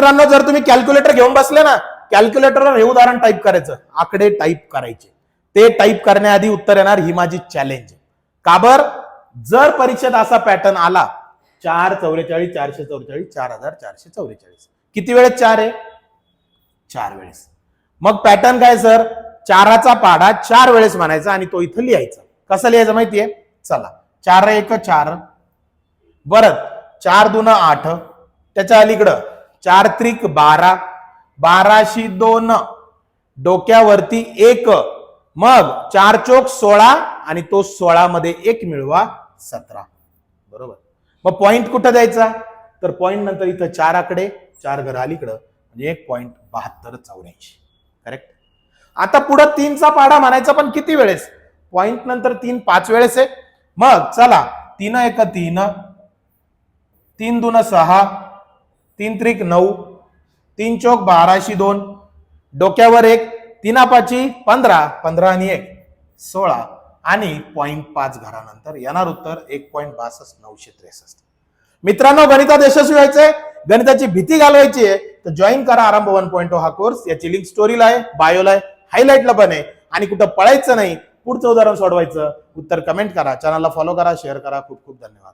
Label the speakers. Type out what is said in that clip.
Speaker 1: मित्रांनो जर तुम्ही कॅल्क्युलेटर घेऊन बसले ना कॅल्क्युलेटरवर हे उदाहरण टाईप करायचं. आकडे टाईप करायचे. ते टाईप करण्याआधी उत्तर येणार ही माझी चॅलेंज का बर? जर परीक्षेत असा पॅटर्न आला चार चौवेचाळीस चारशे चौवेचाळीस चार हजार चारशे चौवेचाळीस. किती वेळेस चार आहे? चार वेळेस. मग पॅटर्न काय सर चाराचा पाडा चार वेळेस म्हणायचा आणि तो इथं लिहायचा. कसं लिहायचं माहितीये? चला. चार एक चार. बरं. चार दुन आठ. त्याच्या अलीकडं. चार त्रिक बारा बाराशी दोन डोक्यावरती एक. मग चार चोक सोळा आणि तो सोळा मध्ये एक मिळवा सतरा. बरोबर? मग पॉइंट कुठं द्यायचा? तर पॉइंट नंतर इथं चार आकडे चार घर अलीकडं म्हणजे एक पॉईंट बहात्तर चौऱ्याऐंशी. करेक्ट आता पुढं तीनचा पाडा म्हणायचा पण किती वेळेस? पॉइंट नंतर तीन पाच वेळेस आहे. मग चला तीन एक तीन तीन दोन सहा तीन त्रिक नऊ तीन चौक बाराशी दोन डोक्यावर एक तीनापाची पंधरा पंधरा आणि एक सोळा. आणि पॉईंट पाच घरानंतर येणार उत्तर एक पॉईंट बासष्ट नऊशे त्रेसष्ट. मित्रांनो गणितात यशस्वी व्हायचंय. गणिताची भीती घालवायची आहे. तर जॉईन करा आरंभ वन पॉईंट oh हा कोर्स याची लिंक स्टोरीला आहे बायोला आहे हायलाईटला पण आहे. आणि कुठं पळायचं नाही पुढचं उदाहरण सोडवायचं उत्तर कमेंट करा. चॅनलला फॉलो करा शेअर करा. खूप खूप धन्यवाद.